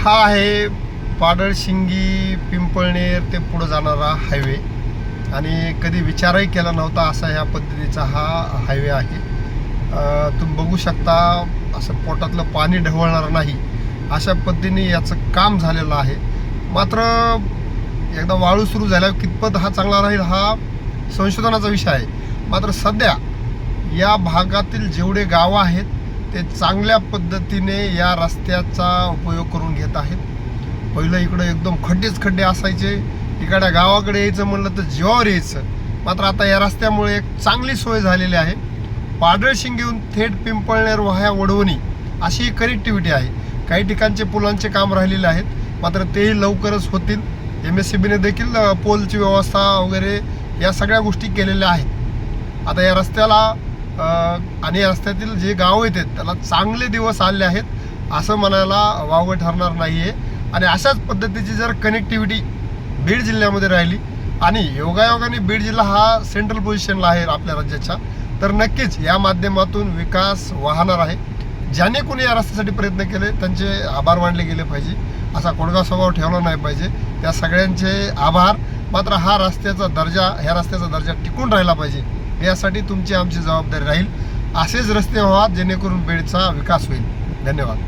हा आहे पाडळशिंगी पिंपळनेर ते पुढं जाणारा हायवे आणि कधी विचारही केला नव्हता असा ह्या पद्धतीचा हा हायवे आहे. तुम्ही बघू शकता असं पोटातलं पाणी ढवळणार नाही. अशा पद्धतीने याचं काम झालेलं आहे. मात्र एकदा वाळू सुरू झाल्यावर कितपत हा चांगला राहील हा संशोधनाचा विषय आहे. मात्र सध्या या भागातील जेवढे गावं आहेत ते चांगल्या पद्धतीने या रस्त्याचा उपयोग करून घेत आहेत. पहिलं इकडं एकदम खड्डेच खड्डे असायचे. इकडच्या गावाकडे यायचं म्हणलं तर जीवावर यायचं. मात्र आता या रस्त्यामुळे एक चांगली सोय झालेली आहे. पाडळशिंग घेऊन थेट पिंपळनेर वाह्या वडवणी अशी ही कनेक्टिव्हिटी आहे. काही ठिकाणचे पुलांचे काम राहिलेले आहेत. मात्र तेही लवकरच होतील. एम एस सी बीने देखील पोलची व्यवस्था वगैरे या सगळ्या गोष्टी केलेल्या आहेत. आता या रस्त्याला आणि रस्त्यातील जे गाव येतात त्याला चांगले दिवस आले आहेत असं म्हणायला वावगं ठरणार नाही आहे आणि अशाच पद्धतीची जर कनेक्टिव्हिटी बीड जिल्ह्यामध्ये राहिली आणि योगायोगाने बीड जिल्हा हा सेंट्रल पोझिशनला आहे आपल्या राज्याच्या तर नक्कीच या माध्यमातून विकास वाहणार आहे. ज्याने कोणी या रस्त्यासाठी प्रयत्न केले त्यांचे आभार मानले गेले पाहिजे. असा कोणगा स्वभाव ठेवला नाही पाहिजे. त्या सगळ्यांचे आभार. मात्र हा रस्त्याचा दर्जा ह्या रस्त्याचा दर्जा टिकून राहिला पाहिजे. यासाठी तुमची आमची जबाबदारी राहील. असेच रस्ते व्हावात जेणेकरून बेडचा विकास होईल. धन्यवाद.